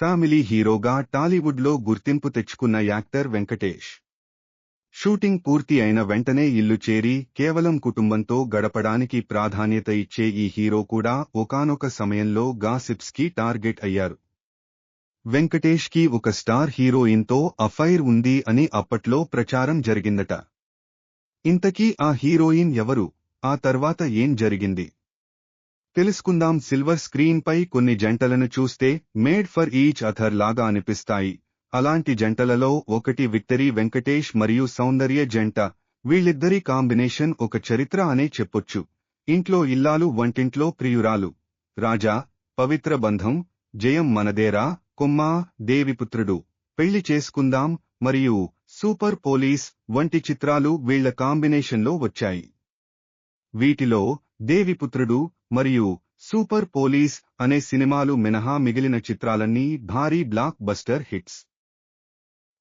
Family హీరోగా టాలీవుడ్లో గుర్తింపు తెచ్చుకున్న యాక్టర్ వెంకటేష్. షూటింగ్ పూర్తి అయిన వెంటనే ఇల్లు చేరి కేవలం కుటుంబంతో గడపడానికి ప్రాధాన్యత ఇచ్చే ఈ హీరో కూడా ఒకానొక సమయంలో గాసిప్స్కి టార్గెట్ అయ్యారు. వెంకటేష్కి ఒక స్టార్ హీరోయిన్తో అఫైర్ ఉంది అని అప్పట్లో ప్రచారం జరిగిందట. ఇంతకీ ఆ హీరోయిన్ ఎవరు? ఆ తర్వాత ఏం జరిగింది? తెలుసుకుందాం సిల్వర్ స్క్రీన్ పై కొన్ని జంటలను చూస్తే మేడ్ ఫర్ ఈచ్ అథర్ లాగా అనిపిస్తాయి. అలాంటి జంటలలో ఒకటి విక్టరీ వెంకటేష్ మరియు సౌందర్య జంట. వీళ్ళిద్దరి కాంబినేషన్ ఒక చరిత్ర అనే చెప్పొచ్చు. ఇంట్లో ఇల్లాలు వంటింట్లో ప్రియురాలు. రాజా పవిత్ర బంధం జయం మనదేరా కొమ్మా దేవిపుత్రుడు. పెళ్ళి చేసుకుందాం మరియు సూపర్ పోలీస్ వంటి చిత్రాలు వీళ్ళ కాంబినేషన్లో వచ్చాయి. వీటిలో దేవిపుత్రుడు మరియు సూపర్ పోలీస్ అనే సినిమాలు మినహా మిగిలిన చిత్రాలన్నీ భారీ బ్లాక్ బస్టర్ హిట్స్.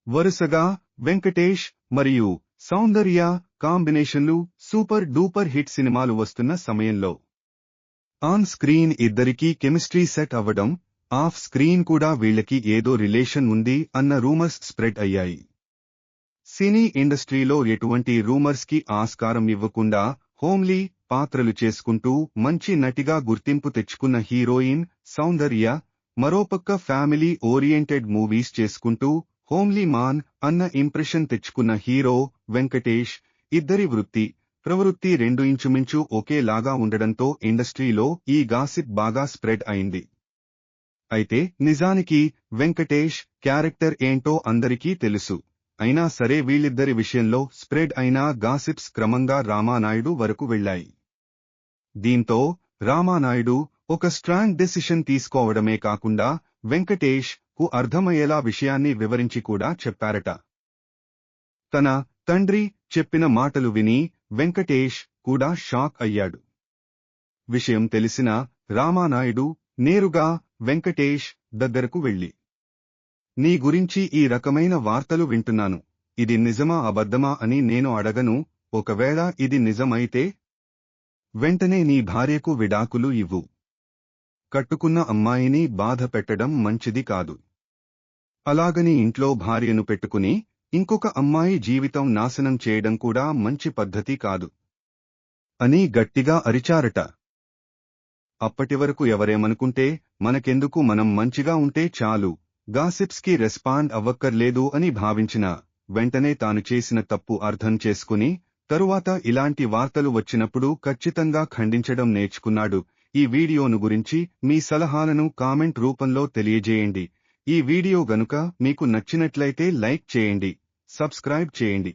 వరుసగా వెంకటేష్ మరియు సౌందర్య కాంబినేషన్లు సూపర్ డూపర్ హిట్ సినిమాలు వస్తున్న సమయంలో. ఆన్ స్క్రీన్ ఇద్దరికీ కెమిస్ట్రీ సెట్ అవ్వడం ఆఫ్ స్క్రీన్ కూడా వీళ్ళకి ఏదో రిలేషన్ ఉంది అన్న రూమర్స్ స్ప్రెడ్ అయ్యాయి. సినీ ఇండస్ట్రీలో ఎటువంటి రూమర్స్కి ఆస్కారం ఇవ్వకుండా హోమ్లీ పాత్రలు చేసుకుంటూ మంచి నటిగా గుర్తింపు తెచ్చుకున్న హీరోయిన్ సౌందర్య మరోపక్క ఫ్యామిలీ ఓరియంటెడ్ మూవీస్ చేసుకుంటూ హోమ్లీ మాన్ అన్న ఇంప్రెషన్ తెచ్చుకున్న హీరో వెంకటేష్ ఇద్దరి వృత్తి ప్రవృత్తి రెండు ఇంచుమించు ఒకేలాగా ఉండడంతో ఇండస్ట్రీలో ఈ గాసిప్ బాగా స్ప్రెడ్ అయింది. అయితే నిజానికి వెంకటేష్ క్యారెక్టర్ ఏంటో అందరికీ తెలుసు. అయినా సరే వీళ్ళిద్దరి విషయంలో స్ప్రెడ్ అయిన గాసిప్స్ క్రమంగా రామానాయుడు వరకు వెళ్ళాయి దీంతో రామానాయుడు ఒక స్ట్రాంగ్ డెసిషన్ తీసుకోవడమే కాకుండా వెంకటేష్కు అర్థమయ్యేలా విషయాన్ని వివరించి కూడా చెప్పారట. తన తండ్రి చెప్పిన మాటలు విని వెంకటేష్ కూడా షాక్ అయ్యాడు. విషయం తెలిసిన రామానాయుడు నేరుగా వెంకటేష్ దగ్గరకు వెళ్ళి నీ గురించి ఈ రకమైన వార్తలు వింటున్నాను. ఇది నిజమా అబద్ధమా అని నేను అడగను. ఒకవేళ ఇది నిజమైతే వెంటనే నీ భార్యకు విడాకులు ఇవ్వు. కట్టుకున్న అమ్మాయిని బాధ పెట్టడం మంచిది కాదు. అలాగని ఇంట్లో భార్యను పెట్టుకుని ఇంకొక అమ్మాయి జీవితం నాశనం చేయడం కూడా మంచి పద్ధతి కాదు. అని గట్టిగా అరిచారట. అప్పటివరకు ఎవరేమనుకుంటే మనకెందుకు మనం మంచిగా ఉంటే చాలు గాసిప్స్కి రెస్పాండ్ అవ్వక్కర్లేదు అని భావించిన వెంటనే తాను చేసిన తప్పు అర్థం చేసుకుని తరువాత ఇలాంటి వార్తలు వచ్చినప్పుడు ఖచ్చితంగా ఖండించడం నేర్చుకున్నాడు. ఈ వీడియోను గురించి మీ సలహాలను కామెంట్ రూపంలో తెలియజేయండి. ఈ వీడియో గనుక మీకు నచ్చినట్లయితే లైక్ చేయండి సబ్స్క్రైబ్ చేయండి.